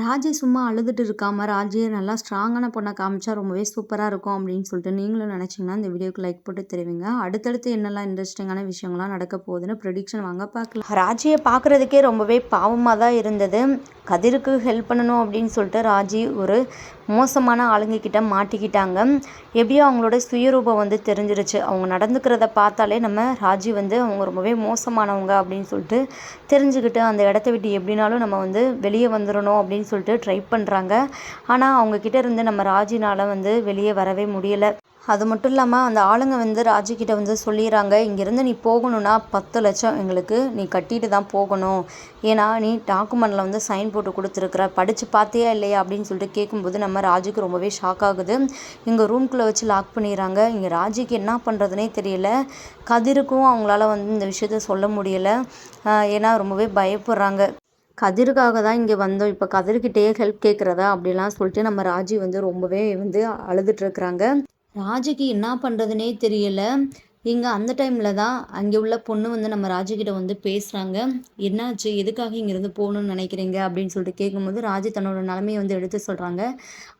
ராஜி சும்மா அழுதுட்டு இருக்காமல் ராஜே நல்லா ஸ்ட்ராங்கான பொண்ணை காமிச்சா ரொம்பவே சூப்பராக இருக்கும் அப்படின்னு சொல்லிட்டு நீங்களும் நினச்சிங்கன்னா இந்த வீடியோக்கு லைக் போட்டு தெரிவிங்க. அடுத்தடுத்து என்னெல்லாம் இன்ட்ரெஸ்டிங்கான விஷயங்கள்லாம் நடக்க போகுதுன்னு ப்ரெடிக்ஷன் வாங்க பார்க்கலாம். ராஜியை பார்க்குறதுக்கே ரொம்பவே பாவமாக தான் இருந்தது. கதிருக்கு ஹெல்ப் பண்ணணும் அப்படின்னு சொல்லிட்டு ராஜி ஒரு மோசமான ஆளுங்கக்கிட்ட மாட்டிக்கிட்டாங்க. எப்படியோ அவங்களோட சுயரூபம் வந்து தெரிஞ்சிருச்சு. அவங்க நடந்துக்கிறத பார்த்தாலே நம்ம ராஜி வந்து அவங்க ரொம்பவே மோசமானவங்க அப்படின்னு சொல்லிட்டு தெரிஞ்சுக்கிட்டு, அந்த இடத்த விட்டு எப்படினாலும் நம்ம வந்து வெளியே வந்துடணும் அப்படின்னு சொல்லிட்டு ட்ரை பண்ணுறாங்க. ஆனால் அவங்கக்கிட்ட இருந்து நம்ம ராஜினால் வந்து வெளியே வரவே முடியலை. அது மட்டும் இல்லாமல் அந்த ஆளுங்க வந்து ராஜுக்கிட்ட வந்து சொல்லிடுறாங்க இங்கேருந்து நீ போகணுன்னா பத்து லட்சம் எங்களுக்கு நீ கட்டிட்டு தான் போகணும். ஏன்னா நீ டாக்குமெண்ட்டில் வந்து சைன் போட்டு கொடுத்துருக்குற படித்து பார்த்தியா இல்லையா? அப்படின்னு சொல்லிட்டு கேட்கும்போது நம்ம ராஜுக்கு ரொம்பவே ஷாக் ஆகுது. இங்கே ரூம்குள்ளே வச்சு லாக் பண்ணிடுறாங்க. இங்கே ராஜிக்கு என்ன பண்ணுறதுனே தெரியல. கதிருக்கும் அவங்களால வந்து இந்த விஷயத்த சொல்ல முடியலை. ஏன்னா ரொம்பவே பயப்படுறாங்க. கதிருக்காக தான் இங்கே வந்தோம். இப்போ கதிர்கிட்டயே ஹெல்ப் கேட்குறதா அப்படிலாம் சொல்லிட்டு நம்ம ராஜி வந்து ரொம்பவே வந்து அழுதுட்டுருக்குறாங்க ராஜுக்கு என்ன பண்ணுறதுனே தெரியல. இங்கே அந்த டைமில் தான் அங்கே உள்ள பொண்ணு வந்து நம்ம ராஜுக்கிட்ட வந்து பேசுகிறாங்க என்னாச்சு? எதுக்காக இங்கேருந்து போகணும்னு நினைக்கிறீங்க? அப்படின்னு சொல்லிட்டு கேட்கும்போது ராஜு தன்னோட நிலமையை வந்து எடுத்து சொல்கிறாங்க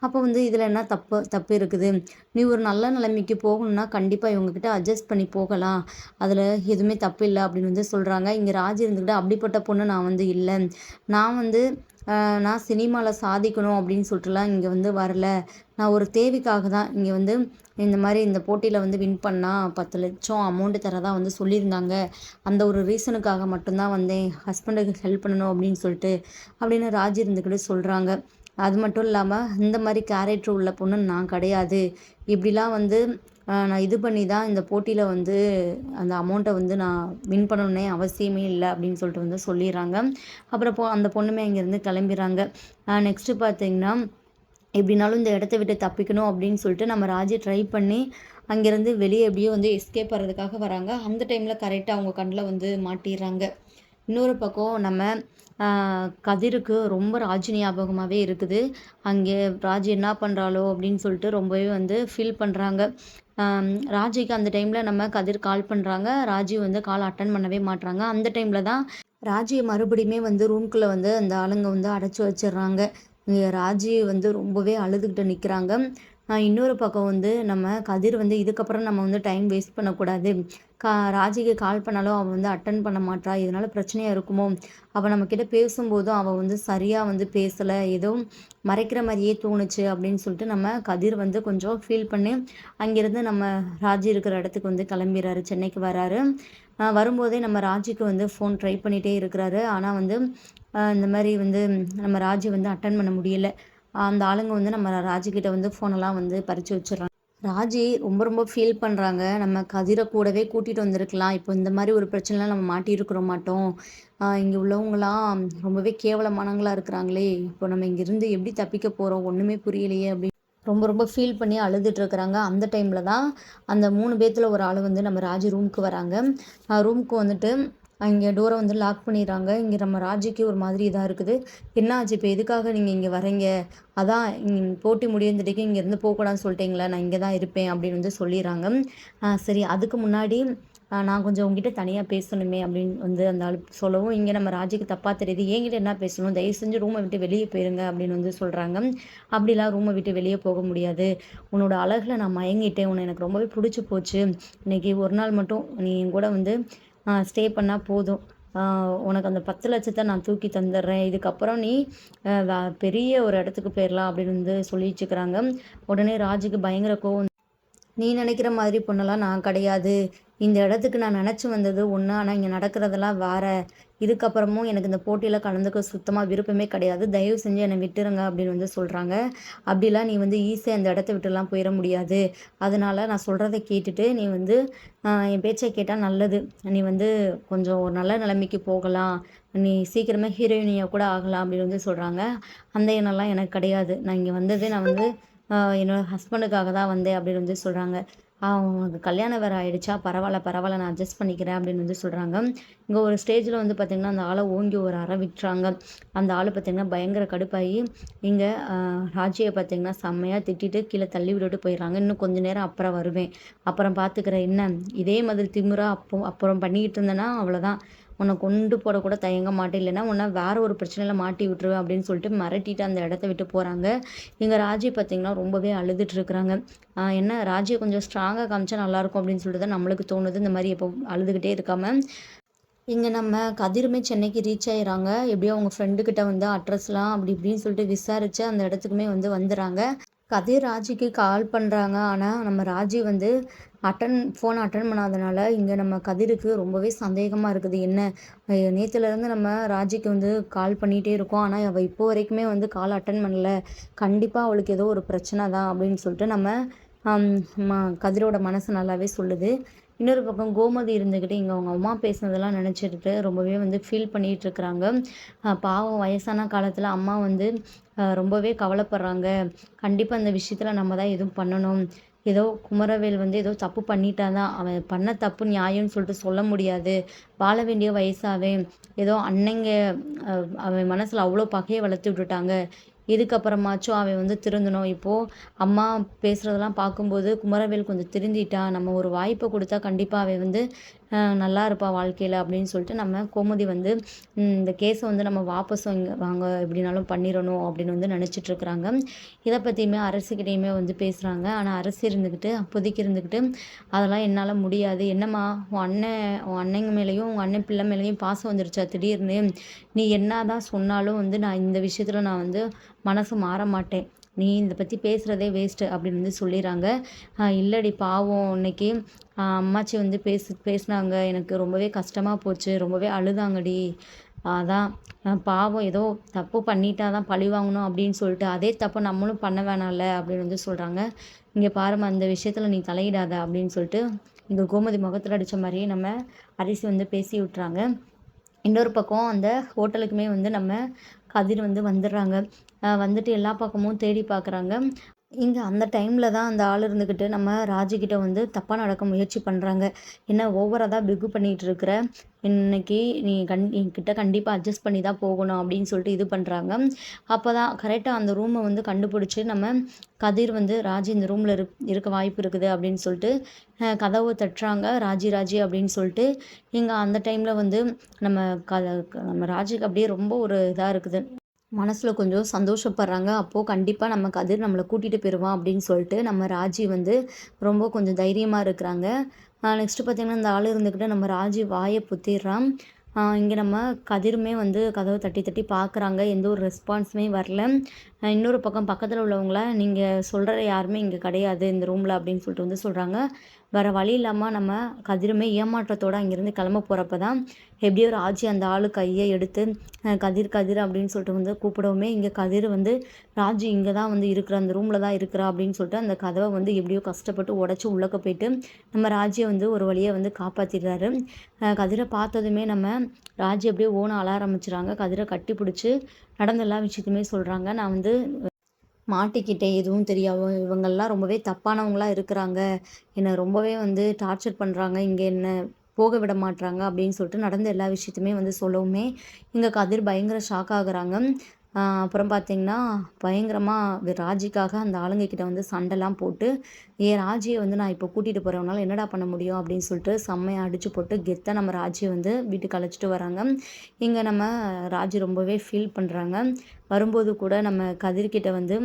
அப்போ வந்து இதில் என்ன தப்பு தப்பு இருக்குது? நீ ஒரு நல்ல நிலைமைக்கு போகணுன்னா கண்டிப்பாக இவங்கக்கிட்ட அட்ஜஸ்ட் பண்ணி போகலாம். அதில் எதுவுமே தப்பு இல்லை அப்படின்னு வந்து சொல்கிறாங்க இங்கே ராஜு இருந்துக்கிட்டு அப்படிப்பட்ட பொண்ணு நான் வந்து இல்லை. நான் வந்து நான் சினிமாவில் சாதிக்கணும் அப்படின்னு சொல்லிட்டுலாம் இங்கே வந்து வரல. நான் ஒரு தேவைக்காக தான் இங்கே வந்து இந்த மாதிரி இந்த போட்டியில் வந்து வின் பண்ணால் பத்து லட்சம் அமௌண்ட்டு தரதா வந்து சொல்லியிருந்தாங்க. அந்த ஒரு ரீசனுக்காக மட்டும்தான் வந்தேன் ஹஸ்பண்டுக்கு ஹெல்ப் பண்ணணும் அப்படின்னு சொல்லிட்டு அப்படின்னு ராஜி இருந்துக்கிட்டு சொல்கிறாங்க அது மட்டும் இல்லாமல் இந்த மாதிரி கேரக்டர் உள்ள பொண்ணு நான் கிடையாது. இப்படிலாம் வந்து நான் இது பண்ணி தான் இந்த போட்டியில் வந்து அந்த அமௌண்ட்டை வந்து நான் வின் பண்ணணுன்னே அவசியமே இல்லை அப்படின்னு சொல்லிட்டு வந்து சொல்லிடுறாங்க. அப்புறம் போ அந்த பொண்ணுமே அங்கேருந்து கிளம்பிடுறாங்க. நெக்ஸ்ட்டு பார்த்தீங்கன்னா எப்படினாலும் இந்த இடத்த விட்டு தப்பிக்கணும் அப்படின்னு சொல்லிட்டு நம்ம ராஜி ட்ரை பண்ணி அங்கேருந்து வெளியே எப்படியோ வந்து எஸ்கேப் ஆகிறதுக்காக வராங்க. அந்த டைமில் கரெக்டாக அவங்க கண்ணில் வந்து மாட்டிடுறாங்க. இன்னொரு பக்கம் நம்ம கதிருக்கு ரொம்ப ராஜி ஞாபகமாகவே இருக்குது. அங்கே ராஜி என்ன பண்ணுறாளோ அப்படின்னு சொல்லிட்டு ரொம்பவே வந்து ஃபீல் பண்ணுறாங்க ராஜிக்கு அந்த டைமில் நம்ம கதிர் கால் பண்ணுறாங்க ராஜி வந்து கால் அட்டன் பண்ணவே மாட்டுறாங்க அந்த டைமில் தான் ராஜியை மறுபடியுமே வந்து ரூம்குள்ளே வந்து அந்த ஆளுங்க வந்து அடைச்சி வச்சிடுறாங்க. இங்கே ராஜி வந்து ரொம்பவே அழுதுகிட்டு நிற்கிறாங்க இன்னொரு பக்கம் வந்து நம்ம கதிர் வந்து இதுக்கப்புறம் நம்ம வந்து டைம் வேஸ்ட் பண்ணக்கூடாது. கா ராஜிக்கு கால் பண்ணாலும் அவள் வந்து அட்டன் பண்ண மாட்டா. இதனால் பிரச்சனையாக இருக்குமோ? அவள் நம்மக்கிட்ட பேசும்போதும் அவள் வந்து சரியாக வந்து பேசலை. ஏதோ மறைக்கிற மாதிரியே தோணுச்சு அப்படின்னு சொல்லிட்டு நம்ம கதிர் வந்து கொஞ்சம் ஃபீல் பண்ணி அங்கேருந்து நம்ம ராஜி இருக்கிற இடத்துக்கு வந்து கிளம்பிடுறாரு. சென்னைக்கு வராரு. வரும்போதே நம்ம ராஜிக்கு வந்து ஃபோன் ட்ரை பண்ணிகிட்டே இருக்கிறாரு. ஆனால் வந்து இந்த மாதிரி வந்து நம்ம ராஜி வந்து அட்டன் பண்ண முடியல. அந்த ஆளுங்க வந்து நம்ம ராஜிக்கிட்ட வந்து ஃபோனெல்லாம் வந்து பறித்து வச்சிடுறாங்க. ராஜி ரொம்ப ரொம்ப ஃபீல் பண்ணுறாங்க நம்ம கதிரை கூடவே கூட்டிகிட்டு வந்திருக்கலாம். இப்போ இந்த மாதிரி ஒரு பிரச்சனைலாம் நம்ம மாட்டியிருக்கிற மாட்டோம். இங்கே உள்ளவங்களாம் ரொம்பவே கேவலமானவங்களாக இருக்கிறாங்களே. இப்போ நம்ம இங்கேருந்து எப்படி தப்பிக்க போகிறோம் ஒன்றுமே புரியலையே அப்படின்னு ரொம்ப ரொம்ப ஃபீல் பண்ணி அழுதுட்டுருக்குறாங்க அந்த டைமில் தான் அந்த மூணு பேர்த்தில் ஒரு ஆள் வந்து நம்ம ராஜி ரூமுக்கு வராங்க. ரூமுக்கு வந்துட்டு அங்கே டோரை வந்து லாக் பண்ணிடுறாங்க. இங்கே நம்ம ராஜிக்கு ஒரு மாதிரி இதாக இருக்குது. என்ன ஆச்சு இப்போ எதுக்காக நீங்கள் இங்கே வரீங்க அதான் போட்டி முடிந்துட்டுக்கு இங்கேருந்து போகக்கூடாதுன்னு சொல்லிட்டீங்களா நான் இங்கே தான் இருப்பேன் அப்படின்னு வந்து சொல்லிடுறாங்க. சரி அதுக்கு முன்னாடி நான் கொஞ்சம் உங்ககிட்ட தனியாக பேசணுமே அப்படின்னு வந்து அந்த ஆள் சொல்லவும் இங்கே நம்ம ராஜிக்கு தப்பாக தெரியுது. என்கிட்ட என்ன பேசணும்? தயவு செஞ்சு ரூமை விட்டு வெளியே போயிருங்க அப்படின்னு வந்து சொல்கிறாங்க அப்படிலாம் ரூமை விட்டு வெளியே போக முடியாது. உன்னோட அழகில் நான் மயங்கிட்டேன். உன்னை எனக்கு ரொம்பவே பிடிச்சி போச்சு. இன்றைக்கி ஒரு நாள் மட்டும் நீ என் கூட வந்து ஸ்டே பண்ணால் போதும். உனக்கு அந்த பத்து லட்சத்தை நான் தூக்கி தந்துடுறேன். இதுக்கப்புறம் நீ பெரிய ஒரு இடத்துக்கு போயிடலாம் அப்படின்னு வந்து சொல்லிச்சுக்கிறாங்க உடனே ராஜுக்கு பயங்கர கோவம். நீ நினைக்கிற மாதிரி பொண்ணெல்லாம் நான் கிடையாது. இந்த இடத்துக்கு நான் நினச்சி வந்தது ஒன்று ஆனால் இங்கே நடக்கிறதெல்லாம் வேற. இதுக்கப்புறமும் எனக்கு இந்த போட்டியில் கலந்துக்க சுத்தமாக விருப்பமே கிடையாது. தயவு செஞ்சு என்னை விட்டுருங்க அப்படின்னு வந்து சொல்கிறாங்க அப்படிலாம் நீ வந்து ஈஸியாக இந்த இடத்த விட்டுலாம் போயிட முடியாது. அதனால் நான் சொல்கிறத கேட்டுட்டு நீ வந்து என் பேச்சை கேட்டால் நல்லது. நீ வந்து கொஞ்சம் ஒரு நல்ல நிலைமைக்கு போகலாம். நீ சீக்கிரமே ஹீரோயினியாக கூட ஆகலாம் அப்படின்னு வந்து சொல்கிறாங்க அந்த எண்ணெல்லாம் எனக்கு கிடையாது. நான் இங்கே வந்ததே நான் வந்து என்னோடய ஹஸ்பண்டுக்காக தான் வந்தேன் அப்படின்னு வந்து சொல்கிறாங்க அவங்க கல்யாணம் வேறு ஆகிடுச்சா பரவாயில்ல பரவாயில்ல நான் அட்ஜஸ்ட் பண்ணிக்கிறேன் அப்படின்னு வந்து சொல்கிறாங்க இங்கே ஒரு ஸ்டேஜில் வந்து பார்த்திங்கன்னா அந்த ஆளை ஓங்கி ஒரு அற விட்டுறாங்க. அந்த ஆள் பார்த்திங்கன்னா பயங்கர கடுப்பாகி இங்கே ராஜியை பார்த்திங்கன்னா செம்மையாக திட்டிட்டு கீழே தள்ளி விட்டுட்டு போயிடுறாங்க. இன்னும் கொஞ்சம் நேரம் அப்புறம் வருவேன். அப்புறம் பார்த்துக்கிறேன் என்ன? இதே மாதிரி திமுறா அப்போ அப்புறம் பண்ணிக்கிட்டு இருந்தேன்னா அவ்வளோதான் உன்னை கொண்டு போடக்கூட தயங்க மாட்டேன். இல்லைன்னா உன்னை வேற ஒரு பிரச்சனையில் மாட்டி விட்டுருவேன் அப்படின்னு சொல்லிட்டு மிரட்டிட்டு அந்த இடத்த விட்டு போகிறாங்க எங்கள் ராஜி பார்த்திங்கன்னா ரொம்பவே அழுதுட்டு இருக்கிறாங்க. என்ன ராஜியை கொஞ்சம் ஸ்ட்ராங்காக காமிச்சா நல்லாயிருக்கும் அப்படின்னு சொல்லிட்டு தான் நம்மளுக்கு தோணுது. இந்த மாதிரி எப்போ அழுதுகிட்டே இருக்காமல் இங்கே நம்ம கதிருமே சென்னைக்கு ரீச் ஆயிடுறாங்க எப்படியோ அவங்க ஃப்ரெண்டுக்கிட்ட வந்து அட்ரஸ்லாம் அப்படி இப்படின்னு சொல்லிட்டு விசாரித்து அந்த இடத்துக்குமே வந்து வந்துடுறாங்க. கதிர் ராஜிக்கு கால் பண்ணுறாங்க ஆனால் நம்ம ராஜி வந்து அட்டன் ஃபோன் அட்டன் பண்ணாதனால இங்கே நம்ம கதிருக்கு ரொம்பவே சந்தேகமாக இருக்குது. என்ன? நேற்றுலேருந்து நம்ம ராஜிக்கு வந்து கால் பண்ணிகிட்டே இருக்கோம். ஆனால் அவள் இப்போ வரைக்குமே வந்து கால் அட்டன் பண்ணல. கண்டிப்பாக அவளுக்கு ஏதோ ஒரு பிரச்சனை தான் அப்படின்னு சொல்லிட்டு நம்ம கதிரோட மனசு நல்லாவே சொல்லுது. இன்னொரு பக்கம் கோமதி இருந்துக்கிட்டு இங்கே அவங்க அம்மா பேசுனதெல்லாம் நினச்சிட்டு ரொம்பவே வந்து ஃபீல் பண்ணிகிட்டு இருக்கிறாங்க. பாவம் வயசான காலத்தில் அம்மா வந்து ரொம்பவே கவலைப்படுறாங்க. கண்டிப்பாக அந்த விஷயத்தில் நம்ம தான் எதுவும் பண்ணணும். ஏதோ குமரவேல் வந்து ஏதோ தப்பு பண்ணிட்டான் தான் அவன் பண்ண தப்பு நியாயம்னு சொல்லிட்டு சொல்ல முடியாது. வாழ வேண்டிய வயசாகவே ஏதோ அன்னைங்க அவன் மனசில் அவ்வளோ பகையை வளர்த்து விட்டுட்டாங்க. இதுக்கப்புறமாச்சும் அவன் வந்து திருந்தணும். இப்போது அம்மா பேசுகிறதெல்லாம் பார்க்கும்போது குமரவேல் கொஞ்சம் திருந்திட்டான் நம்ம ஒரு வாய்ப்பை கொடுத்தா கண்டிப்பாக அவன் வந்து நல்லா இருப்பா வாழ்க்கையில் அப்படின்னு சொல்லிட்டு நம்ம கோமதி வந்து இந்த கேஸை வந்து நம்ம வாபஸ் வாங்க எப்படினாலும் பண்ணிடணும் அப்படின்னு வந்து நினச்சிட்ருக்குறாங்க இதை பற்றியுமே அரசுக்கிட்டேயுமே வந்து பேசுகிறாங்க ஆனால் அரசு இருந்துக்கிட்டு அப்போதைக்கு இருந்துக்கிட்டு அதெல்லாம் என்னால் முடியாது. என்னம்மா உன் அண்ணன் உன் அண்ணங்க மேலேயும் உங்கள் அண்ணன் பிள்ளை மேலேயும் பாசம் வந்துருச்சா திடீர்னு? நீ என்ன தான் சொன்னாலும் வந்து நான் இந்த விஷயத்தில் நான் வந்து மனசு மாற மாட்டேன். நீ இதை பற்றி பேசுகிறதே வேஸ்ட்டு அப்படின்னு வந்து சொல்லிடுறாங்க இல்லடி பாவம். இன்னைக்கு அம்மாச்சி வந்து பேசு பேசினாங்க. எனக்கு ரொம்பவே கஷ்டமாக போச்சு. ரொம்பவே அழுதாங்கடி. அதான் பாவம். ஏதோ தப்பு பண்ணிட்டா தான் பழி வாங்கணும் அப்படின்னு சொல்லிட்டு அதே தப்பு நம்மளும் பண்ண வேணாம்ல அப்படின்னு வந்து சொல்கிறாங்க இங்கே பாருமா அந்த விஷயத்தில் நீ தலையிடாத அப்படின்னு சொல்லிட்டு இங்கே கோமதி முகத்தில் அடித்த மாதிரியே நம்ம அரிசி வந்து பேசி விட்றாங்க இன்னொரு பக்கம் அந்த ஹோட்டலுக்குமே வந்து நம்ம கதிர் வந்து வந்துடுறாங்க. வந்துட்டு எல்லா பக்கமும் தேடி பார்க்குறாங்க. இங்கே அந்த டைமில் தான் அந்த ஆள் இருந்துக்கிட்டு நம்ம ராஜுக்கிட்ட வந்து தப்பாக நடக்க முயற்சி பண்ணுறாங்க என்ன ஓவராக தான் பிகு பண்ணிகிட்டு இருக்கிற. இன்னைக்கு நீ கண் என்கிட்ட கண்டிப்பாக அட்ஜஸ்ட் பண்ணி தான் போகணும் அப்படின்னு சொல்லிட்டு இது பண்ணுறாங்க அப்போ தான் கரெக்டாக அந்த ரூமை வந்து கண்டுபிடிச்சி நம்ம கதிர் வந்து ராஜி இந்த ரூமில் இரு இருக்க வாய்ப்பு இருக்குது அப்படின்னு சொல்லிட்டு கதவை தட்டுறாங்க. ராஜி ராஜி அப்படின்னு சொல்லிட்டு இங்கே அந்த டைமில் வந்து நம்ம க நம்ம ராஜிக்கு அப்படியே ரொம்ப ஒரு இதாக இருக்குது. மனசில் கொஞ்சம் சந்தோஷப்படுறாங்க. அப்போது கண்டிப்பாக நம்ம கதிர் நம்மளை கூட்டிகிட்டு போயிடுவான் அப்படின்னு சொல்லிட்டு நம்ம ராஜி வந்து ரொம்ப கொஞ்சம் தைரியமாக இருக்கிறாங்க. நெக்ஸ்ட்டு பார்த்திங்கன்னா இந்த ஆள் இருந்துக்கிட்டு நம்ம ராஜி வாயை புத்திடுறான். இங்கே நம்ம கதிருமே வந்து கதவை தட்டி தட்டி பார்க்குறாங்க எந்த ஒரு ரெஸ்பான்ஸுமே வரல. இன்னொரு பக்கம் பக்கத்தில் உள்ளவங்கள நீங்கள் சொல்கிற யாருமே இங்கே கிடையாது இந்த ரூமில் அப்படின்னு சொல்லிட்டு வந்து சொல்கிறாங்க வேறு வழி இல்லாமல் நம்ம கதிருமே ஏமாற்றத்தோடு அங்கேருந்து கிளம்ப போகிறப்ப தான் எப்படியோ ராஜி அந்த ஆள் கையை எடுத்து கதிர் கதிர் அப்படின்னு சொல்லிட்டு வந்து கூப்பிடவுமே இங்கே கதிர் வந்து ராஜி இங்கே தான் வந்து இருக்கிற அந்த ரூமில் தான் இருக்கிறா அப்படின்னு சொல்லிட்டு அந்த கதவை வந்து எப்படியோ கஷ்டப்பட்டு உடச்சி உள்ளக்க போயிட்டு நம்ம ராஜியை வந்து ஒரு வழியை வந்து காப்பாற்றிடுறாரு கதிரை பார்த்ததுமே நம்ம ராஜி அப்படியே ஓன அழ ஆரம்பிச்சுறாங்க. கதிரை கட்டி பிடிச்சி நடந்த எல்லா விஷயத்தையுமே சொல்கிறாங்க நான் வந்து மாட்டிக்கிட்டேன் எதுவும் தெரியாமல் இவங்கெல்லாம் ரொம்பவே தப்பானவங்களாக இருக்கிறாங்க. என்னை ரொம்பவே வந்து டார்ச்சர் பண்ணுறாங்க இங்கே என்ன போக விட மாட்றாங்க அப்படின்னு சொல்லிட்டு நடந்த எல்லா விஷயத்தையுமே வந்து சொல்லவுமே இங்கே கதிர் பயங்கர ஷாக் ஆகுறாங்க. அப்புறம் பார்த்திங்கன்னா பயங்கரமாக ராஜிக்காக அந்த ஆளுங்கக்கிட்ட வந்து சண்டைலாம் போட்டு ஏன் ராஜியை வந்து நான் இப்போ கூட்டிகிட்டு போகிறவனால என்னடா பண்ண முடியும்? அப்படின்னு சொல்லிட்டு செம்மையாக அடித்து போட்டு கெத்தாக நம்ம ராஜியை வந்து வீட்டுக்கு அழைச்சிட்டு வராங்க. இங்கே நம்ம ராஜி ரொம்பவே ஃபீல் பண்ணுறாங்க வரும்போது கூட நம்ம கதிர்கிட்ட வந்து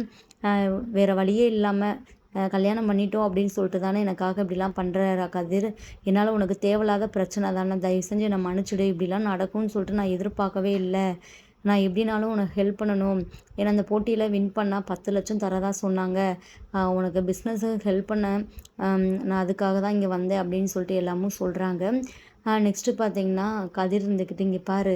வேறு வழியே இல்லாமல் கல்யாணம் பண்ணிட்டோம் அப்படின்னு சொல்லிட்டு தானே எனக்காக இப்படிலாம் பண்ணுற கதிர்? என்னால் உனக்கு தேவையில்லாத பிரச்சனை தானே? தயவு செஞ்சு என்னை மன்னிச்சுடு. இப்படிலாம் நடக்கும்னு சொல்லிட்டு நான் எதிர்பார்க்கவே இல்லை. நான் எப்படினாலும் உனக்கு ஹெல்ப் பண்ணணும். ஏன்னா அந்த போட்டியில் வின் பண்ணால் பத்து லட்சம் தரதா சொன்னாங்க. உனக்கு பிஸ்னஸுக்கு ஹெல்ப் பண்ண நான் அதுக்காக தான் இங்கே வந்தேன் அப்படின்னு சொல்லிட்டு எல்லாமும் சொல்கிறாங்க நெக்ஸ்ட்டு பார்த்தீங்கன்னா கதிர் இருந்துக்கிட்டு இங்கே பாரு.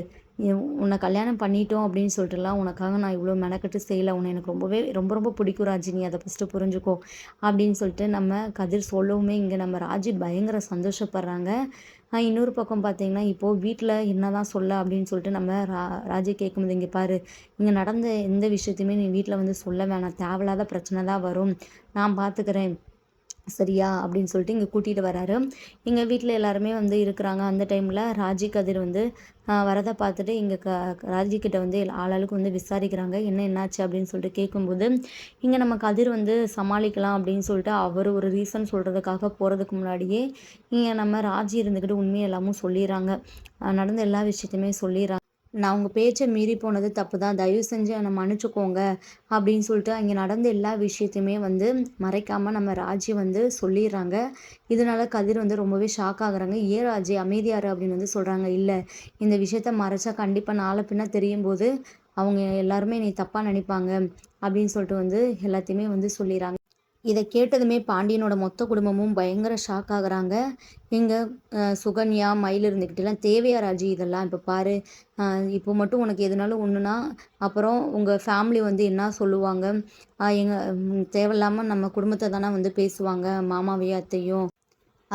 உன்னை கல்யாணம் பண்ணிட்டோம் அப்படின்னு சொல்லிட்டுலாம் உனக்காக நான் இவ்வளோ மெனக்கட்டு செய்யலை. உன்னை எனக்கு ரொம்பவே ரொம்ப ரொம்ப பிடிக்கும் ராஜி. நீ அதை ஃபஸ்ட்டு புரிஞ்சுக்கோ அப்படின்னு சொல்லிட்டு நம்ம கதிர் சொல்லவுமே இங்கே நம்ம ராஜி பயங்கர சந்தோஷப்படுறாங்க. இன்னொரு பக்கம் பார்த்தீங்கன்னா இப்போது வீட்டில் என்ன தான் சொல்ல அப்படின்னு சொல்லிட்டு நம்ம ரா ராஜி கேட்கும்போது இங்கே பாரு இங்கே நடந்த எந்த விஷயத்தையுமே நீ வீட்டில் வந்து சொல்ல வேணாம். தேவையில்லாத பிரச்சனை தான் வரும். நான் பார்த்துக்கிறேன் சரியா? அப்படின்னு சொல்லிட்டு இங்கே கூட்டிகிட்டு வராரு. எங்கள் வீட்டில் எல்லாருமே வந்து இருக்கிறாங்க. அந்த டைமில் ராஜி கதிர் வந்து வரதை பார்த்துட்டு இங்கே க ராஜி கிட்ட வந்து ஆளாளுக்கு வந்து விசாரிக்கிறாங்க. என்ன என்னாச்சு அப்படின்னு சொல்லிட்டு கேட்கும்போது இங்கே நம்ம கதிர் வந்து சமாளிக்கலாம் அப்படின்னு சொல்லிட்டு அவர் ஒரு ரீசன் சொல்கிறதுக்காக போகிறதுக்கு முன்னாடியே இங்கே நம்ம ராஜி இருந்துக்கிட்டு உண்மையை எல்லாமும் சொல்லிடுறாங்க. நடந்த எல்லா விஷயத்தையுமே சொல்லிடுறாங்க. நான் உங்கள் பேச்சை மீறி போனது தப்பு தான் தயவு செஞ்சு என்னை மன்னிச்சுக்கோங்க அப்படின்னு சொல்லிட்டு அங்கே நடந்த எல்லா விஷயத்தையுமே வந்து மறைக்காமல் நம்ம ராஜி வந்து சொல்லிடுறாங்க. இதனால கதிர் வந்து ரொம்பவே ஷாக் ஆகுறாங்க. ஏ ராஜி அமைதியாரு அப்படின்னு வந்து சொல்கிறாங்க இல்லை இந்த விஷயத்த மறைச்சா கண்டிப்பாக நாளை பின்னா தெரியும் போது அவங்க எல்லாருமே நீ தப்பாக நினைப்பாங்க அப்படின்னு சொல்லிட்டு வந்து எல்லாத்தையுமே வந்து சொல்லிடுறாங்க. இதை கேட்டதுமே பாண்டியனோட மொத்த குடும்பமும் பயங்கர ஷாக் ஆகுறாங்க. இங்கே சுகன்யா மயில் இருந்துக்கிட்டலாம் தேவையா ராஜி இதெல்லாம் இப்போ பாரு. இப்போ மட்டும் உனக்கு எதுனாலும் ஒன்றுனா அப்புறம் உங்கள் ஃபேமிலி வந்து என்ன சொல்லுவாங்க? எங்கள் தேவையில்லாமல் நம்ம குடும்பத்தை தானே வந்து பேசுவாங்க? மாமாவையும் அத்தையும்.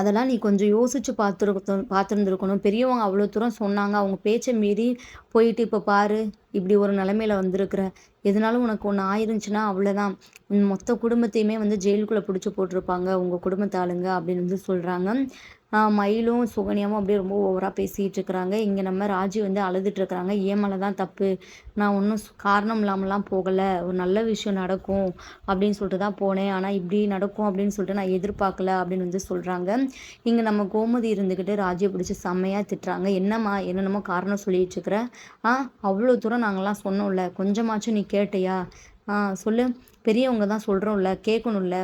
அதெல்லாம் நீ கொஞ்சம் யோசித்து பார்த்துருக்க பார்த்துருந்துருக்கணும். பெரியவங்க அவ்வளோ தூரம் சொன்னாங்க. அவங்க பேச்சை மீறி போயிட்டு இப்போ பாரு இப்படி ஒரு நிலமையில வந்திருக்கிற. எதனாலும் உனக்கு ஒன்று ஆயிருந்துச்சுன்னா அவ்வளோதான் மொத்த குடும்பத்தையுமே வந்து ஜெயிலுக்குள்ளே பிடிச்சி போட்டிருப்பாங்க. உங்கள் குடும்பத்தாளுங்க அப்படின்னு வந்து சொல்கிறாங்க மயிலும் சுகன்யாவும் அப்படியே ரொம்ப ஓவராக பேசிகிட்டு இருக்கிறாங்க இங்கே நம்ம ராஜி வந்து அழுதுட்டு இருக்கிறாங்க ஏன் மேலே தான் தப்பு. நான் ஒன்றும் காரணம் இல்லாமலாம் போகலை. ஒரு நல்ல விஷயம் நடக்கும் அப்படின்னு சொல்லிட்டு தான் போனேன். ஆனால் இப்படி நடக்கும் அப்படின்னு சொல்லிட்டு நான் எதிர்பார்க்கல அப்படின்னு வந்து சொல்கிறாங்க இங்கே நம்ம கோமதி இருந்துக்கிட்டு ராஜியை பிடிச்சி செம்மையாக திட்டுறாங்க. என்னம்மா என்னென்னமோ காரணம் சொல்லிட்டு இருக்கிற ஆ அவ்வளோ தூரம் நாங்கள்லாம் சொன்னோம்ல. கொஞ்சமாச்சும் நீ கேட்டியா? ஆ சொல்லு. பெரியவங்க தான் சொல்கிறோம்ல கேட்கணும்ல.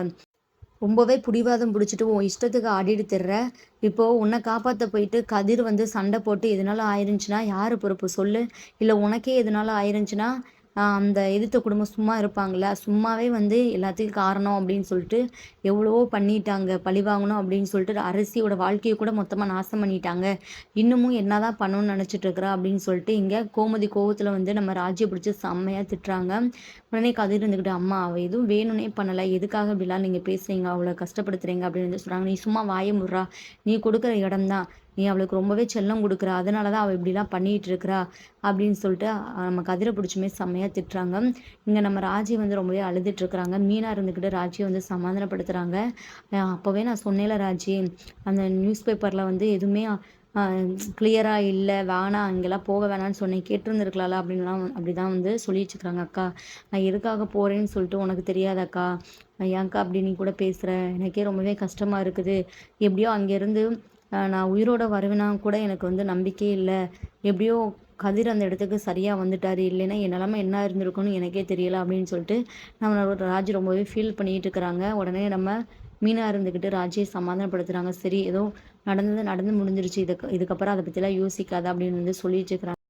ரொம்பவே பிடிவாதம் பிடிச்சிட்டு உன் இஷ்டத்துக்கு ஆடிட்டு திர்ற. இப்போது உன்னை காப்பாற்ற போயிட்டு கதிர் வந்து சண்டை போட்டு எதனால ஆயிருந்துச்சுன்னா யார் பொறுப்பு? சொல்லு. இல்லை உனக்கே எதனால ஆயிருந்துச்சுன்னா அந்த எதிர்த்த குடும்பம் சும்மா இருப்பாங்களா சும்மாவே வந்து எல்லாத்துக்கும் காரணம் அப்படின்னு சொல்லிட்டு எவ்வளவோ பண்ணிட்டாங்க பழி வாங்கணும் அப்படின்னு சொல்லிட்டு அரசியோட வாழ்க்கையை கூட மொத்தமாக நாசம் பண்ணிட்டாங்க. இன்னமும் என்ன தான் பண்ணணும்னு நினச்சிட்டு இருக்கிறா அப்படின்னு சொல்லிட்டு இங்கே கோமதி கோவத்தில் வந்து நம்ம ராஜ்ய பிடிச்சி செம்மையாக திட்டுறாங்க. உடனே கதிர் இருந்துக்கிட்டு அம்மா அவள் எதுவும் வேணும்னே பண்ணலை. எதுக்காக இப்படிலாம் நீங்கள் பேசுகிறீங்க அவ்வளோ கஷ்டப்படுத்துறீங்க? அப்படின்னு சொல்கிறாங்க நீ சும்மா வாய முடுறா. நீ கொடுக்குற இடம் தான் நீ அவளுக்கு ரொம்பவே செல்லம் கொடுக்குற அதனால தான் அவள் இப்படிலாம் பண்ணிகிட்டு இருக்கிறா அப்படின்னு சொல்லிட்டு நம்ம கதிரை பிடிச்சுமே செம்மையாக திட்டுறாங்க. இங்கே நம்ம ராஜி வந்து ரொம்பவே அழுதுட்டுருக்குறாங்க. மீனாக இருந்துக்கிட்டு ராஜியை வந்து சமாதானப்படுத்துகிறாங்க அப்போவே நான் சொன்னேன்ல ராஜி அந்த நியூஸ் பேப்பரில் வந்து எதுவுமே கிளியராக இல்லை வேணாம் அங்கெல்லாம் போக வேணாம்னு சொன்னேன் கேட்டிருந்துருக்கலாம்ல அப்படின்லாம் அப்படி தான் வந்து சொல்லி அக்கா. நான் எதுக்காக போகிறேன்னு சொல்லிட்டு உனக்கு தெரியாதக்கா ஏன்க்கா அப்படி நீ கூட பேசுகிற எனக்கே ரொம்பவே கஷ்டமாக இருக்குது. எப்படியோ அங்கேருந்து நான் உயிரோட வருவேனா கூட எனக்கு வந்து நம்பிக்கையே இல்லை. எப்படியோ கதிர் அந்த இடத்துக்கு சரியாக வந்துட்டார். இல்லைன்னா என் நிலமை என்ன இருந்திருக்குன்னு எனக்கே தெரியல அப்படின்னு சொல்லிட்டு நம்ம ராஜ் ரொம்பவே ஃபீல் பண்ணிகிட்டு இருக்கிறாங்க. உடனே நம்ம மீனாக இருந்துக்கிட்டு ராஜியை சமாதானப்படுத்துகிறாங்க சரி ஏதோ நடந்தது நடந்து முடிஞ்சிருச்சு. இதுக்கு இதுக்கப்புறம் அதை பற்றிலாம் யோசிக்காத அப்படின்னு வந்து சொல்லிட்டு இருக்கிறாங்க.